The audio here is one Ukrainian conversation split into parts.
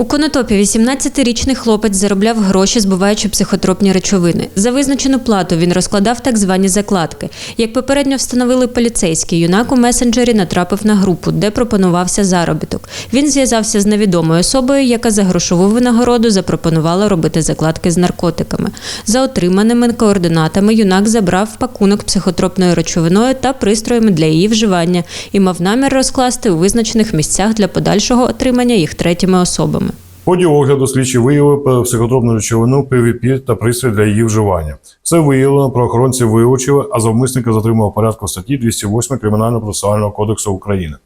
У Конотопі 18-річний хлопець заробляв гроші, збуваючи психотропні речовини. За визначену плату він розкладав так звані закладки. Як попередньо встановили поліцейські, юнак у месенджері натрапив на групу, де пропонувався заробіток. Він зв'язався з невідомою особою, яка за грошову винагороду запропонувала робити закладки з наркотиками. За отриманими координатами юнак забрав пакунок психотропною речовиною та пристроями для її вживання і мав намір розкласти у визначених місцях для подальшого отримання їх третіми особами. Ході огляду слідчі виявили психотропну речовину ПВП та пристрій для її вживання. Це виявлено, правоохоронці вилучили, а завмисника затримав порядку статті 208 Кримінально-процесуального кодексу України.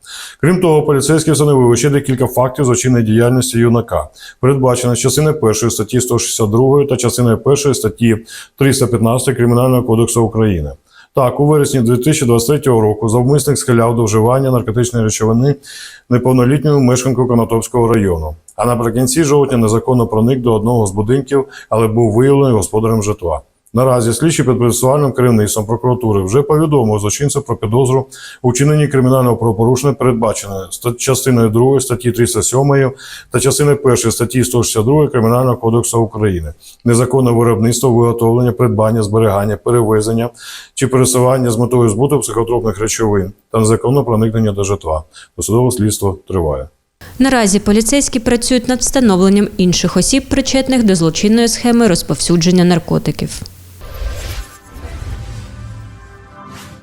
Крім того, поліцейські встановили ще декілька фактів злочинної діяльності юнака, передбачено частиною першої статті 162 та частиною першої статті 315 Кримінального кодексу України. Так, у вересні 2023 року завмисник схиляв до вживання наркотичної речовини неповнолітньою мешканкою Конотопського району. А наприкінці жовтня незаконно проник до одного з будинків, але був виявлений господарем житла. Наразі слідчі під процесуальним керівництвом прокуратури вже повідомив злочинцю про підозру у вчиненні кримінального правопорушення, передбаченої ста- частиною 2 статті 307 та частиною 1 статті 162 Кримінального кодексу України, незаконне виробництво, виготовлення, придбання, зберігання, перевезення чи пересування з метою збуту психотропних речовин та незаконне проникнення до житла. Досудове слідство триває. Наразі поліцейські працюють над встановленням інших осіб, причетних до злочинної схеми розповсюдження наркотиків.